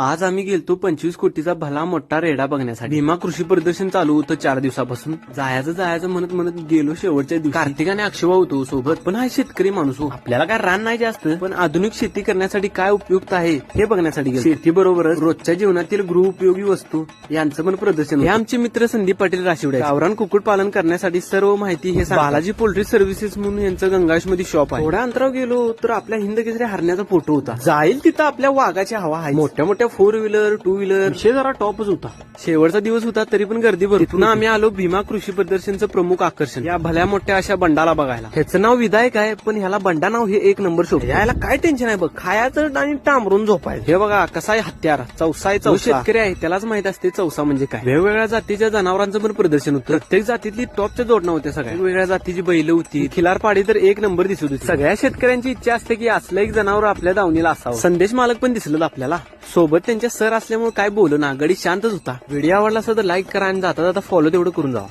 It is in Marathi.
आज आम्ही गेलतो पंचवीस कोटीचा भला मोठा रेडा बघण्यासाठी. भीमा कृषी प्रदर्शन चालू होतं चार दिवसापासून. जायचं जायचं म्हणत म्हणत गेलो शेवटच्या दिवशी. कार्तिक आणि अक्षवा होतो सोबत. पण हा शेतकरी माणूस हो. आपल्याला काय रान नाही जास्त. पण आधुनिक शेती करण्यासाठी काय उपयुक्त आहे हे बघण्यासाठी गेलो. शेती बरोबरच रोजच्या जीवनातील गृह उपयोगी वस्तू यांचं पण प्रदर्शन हे आमचे मित्र संदीप पाटील राशिवडे गावरान कुक्कुट पालन करण्यासाठी सर्व माहिती हे बालाजी पोल्ट्री सर्व्हिसेस म्हणून यांचं गंगाशमध्ये शॉप आहे. थोड्या अंतरावर गेलो तर आपल्या हिंद केसरी हरण्याचा फोटो होता. जाईल तिथं आपल्या वाघाची हवा आहे. मोठ्या मोठ्या फोर व्हीलर टू व्हीलर. विषय जरा टॉपच होता. शेवटचा दिवस होता तरी पण गर्दी भरपूर आम्ही आलो भीमा कृषी प्रदर्शनचं प्रमुख आकर्षण. या भल्या मोठ्या अशा बंडाला बघायला. ह्याचं नाव विधायक आहे पण ह्याला बंडा नाव हे एक नंबर शोध यायला काय टेन्शन आहे बघ? खायचं आणि टांबरून झोपायचं. हे बघा कसा आहे हत्यार? चौसा आहे चौसा. शेतकरी आहे त्यालाच माहीत असते चौसा म्हणजे काय. वेगवेगळ्या जातीच्या जनावरांचं पण प्रदर्शन होतं. प्रत्येक जातीतली टॉपच्या जोडणं होत्या सगळ्या. वेगवेगळ्या जातीची बैल होती. खिलार पाडी तर एक नंबर दिसत होती. सगळ्या शेतकऱ्यांची इच्छा असते की असलं एक जनावर आपल्या दावणीला असावं. संदेश मालक पण दिसलं आपल्याला. सोबत त्यांच्या सर असल्यामुळे काय बोलू ना गडी शांतच होता. व्हिडिओ आवडला असता तर लाईक करा आणि जाता जाता फॉलो तेवढं करून जावा.